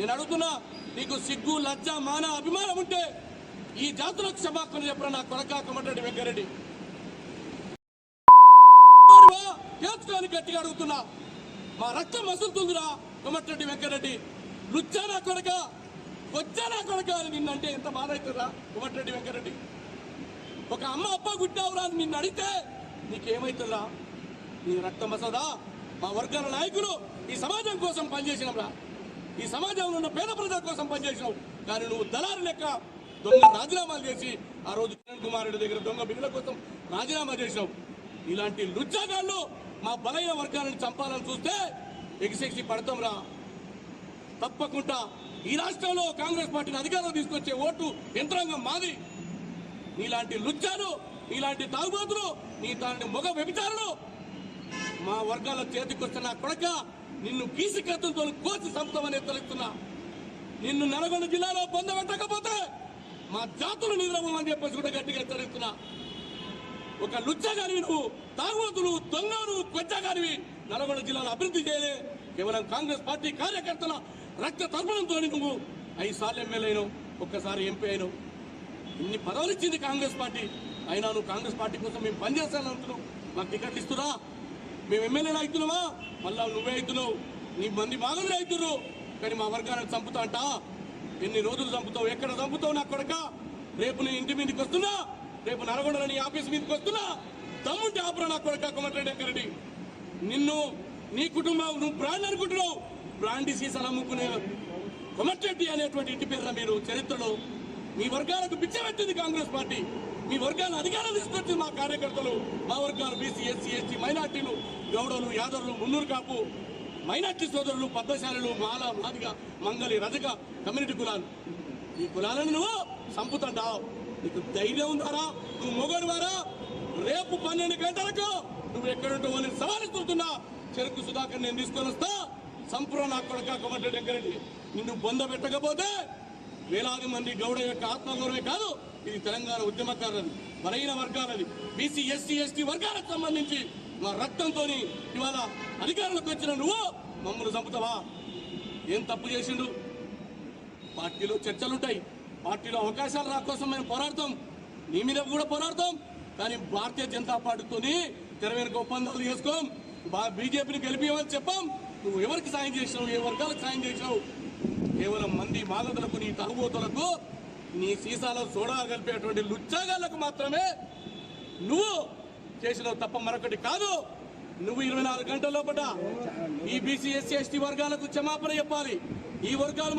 నేను అడుగుతున్నా నీకు సిగ్గు లజ్జ మాన అభిమానం ఉంటే ఈ జాతులకు క్షమాపణ చెప్పరా నా కొడక కొమటిరెడ్డి వెంకరెడ్డి? తేల్చుకొని గట్టిగా అడుగుతున్నా. మా రక్తం మసులుతుందిరా కొమటరెడ్డి వెంకరెడ్డి. లుచ్చా నా కొడక వచ్చా నా కొడక అని నిన్నంటే ఎంత బాధ అవుతుందా కొమటిరెడ్డి వెంకరెడ్డి. ఒక అమ్మ అప్ప గుడ్డావురా అని నిన్ను అడిగితే నీకేమైతుందా నీ రక్తం మసదా మా వర్గాల నాయకులు ఈ సమాజం కోసం పనిచేసినరా. ఈ సమాజంలో ఉన్న పేద ప్రజల కోసం పనిచేసినావు. కానీ నువ్వు దళారు లెక్క దొంగ రాజీనామాలు చేసి ఆ రోజు కిరణ్ కుమార్ రెడ్డి దగ్గర దొంగ బిల్లుల కోసం రాజీనామా చేసినావు. ఇలాంటి లుచ్చాగాళ్ళు మా బలైన వర్గాలను చంపాలని చూస్తే ఎగిసెగిసి పడతాంరా. తప్పకుండా ఈ రాష్ట్రంలో కాంగ్రెస్ పార్టీని అధికారంలో తీసుకొచ్చే ఓటు యంత్రాంగం మాది. నీలాంటి లుచ్చాలు నీలాంటి తాగుబోతులు నీ తాని మొగ వ్యభిచారులు మా వర్గాల చేతికొస్తున్న కొడక నిన్ను కీసి కోసి సంతమని ఎత్తలిస్తున్నా నిన్ను నల్గొండ జిల్లాలో పొందబెట్టకపోతే మా జాతులు నిద్రమని చెప్పేసి కూడా గట్టిగా హెచ్చరిస్తున్నా. ఒక లుచ్చగాని నువ్వు తాగుబోతులు దొంగలు కొచ్చగానివి నల్గొండ జిల్లాలో అభివృద్ధి చేయలే. కేవలం కాంగ్రెస్ పార్టీ కార్యకర్తల రక్త తర్పణంతో నువ్వు ఐదు సార్లు ఎమ్మెల్యే అయినావు ఒక్కసారి ఎంపీ అయినావు. ఇన్ని పదవులు ఇచ్చింది కాంగ్రెస్ పార్టీ. అయినా నువ్వు కాంగ్రెస్ పార్టీ కోసం మేము పనిచేస్తాను అంటున్నావు మాకు టికెట్లు ఇస్తురా మేము ఎమ్మెల్యేలు అవుతున్నామా? మళ్ళా నువ్వే అవుతున్నావు. నీ మంది మాగలు అవుతున్నారు కానీ మా వర్గాన్ని చంపుతా అంట? ఎన్ని రోజులు చంపుతావు? ఎక్కడ చంపుతావు నా కొడక? రేపు నీ ఇంటి మీదకి వస్తున్నా? రేపు నల్గొండలో నీ ఆఫీస్ మీదకి వస్తున్నా? తమ్ముంటే ఆపురా నా కొడక కొమటిరెడ్డి వెంకరెడ్డి. నిన్ను నీ కుటుంబం నువ్వు బ్రాండ్ అనుకుంటున్నావు. బ్రాండ్ సీసాలు అమ్ముకునే కొమటిరెడ్డి అనేటువంటి ఇంటి పేరున మీరు చరిత్రలో మీ వర్గాలకు పిచ్చబెట్టింది కాంగ్రెస్ పార్టీ. మీ వర్గాల అధికారం తీసుకొచ్చి మా కార్యకర్తలు మా వర్గాలు బీసీ ఎస్సీ ఎస్టీ మైనార్టీలు గౌడలు యాదవులు మున్నూరు కాపు మైనార్టీ సోదరులు పద్మశాలులు మాల మాదిగ మంగలి రజక కమ్యూనిటీ కులాలు. ఈ కులాలను నువ్వు చంపుతుంటావు నీకు ధైర్యం ఉందారా? నువ్వు మొగడు వారా రేపు పన్నెండు గంటలకు నువ్వు ఎక్కడుంటావు అని సవాలిస్తున్నా చెరుకు సుధాకర్ నేను తీసుకొని వస్తా. సంపూర్ణ నా కొడక కొమరెడ్డి వెంకరెడ్డి నిన్ను బొంద పెట్టకపోతే వేలాది మంది గౌడ యొక్క ఆత్మగౌరవే కాదు ఇది తెలంగాణ ఉద్యమకారులది బలహీన వర్గాలది. బీసీ ఎస్సీ ఎస్టీ వర్గాలకు సంబంధించి మా రక్తంతో ఇవాళ అధికారంలోకి వచ్చిన నువ్వు మమ్మల్ని చంపుతావా? ఏం తప్పు చేసిండు? పార్టీలో చర్చలుంటాయి. పార్టీలో అవకాశాలు రాకోసం మేము పోరాడతాం. నీ మీద కూడా పోరాడతాం. కానీ భారతీయ జనతా పార్టీతోని తెర వెనుక ఒప్పందాలు చేసుకోం. బా- బీజేపీని గెలిపించమని చెప్పాం. నువ్వు ఎవరికి సాయం చేసినావు ఏ వర్గాలకు సాయం చేసినావు కేవలం మంది మాదతులకు నీ తాగుబోతులకు నీ సీసాలో సోడా కలిపేటువంటి లుచ్చాగాళ్ళకు మాత్రమే నువ్వు చేసినావు తప్ప మరొకటి కాదు. నువ్వు ఇరవై నాలుగు గంటల లోపల ఈ బీసీ ఎస్సీ ఎస్టీ వర్గాలకు క్షమాపణ చెప్పాలి. ఈ వర్గాలు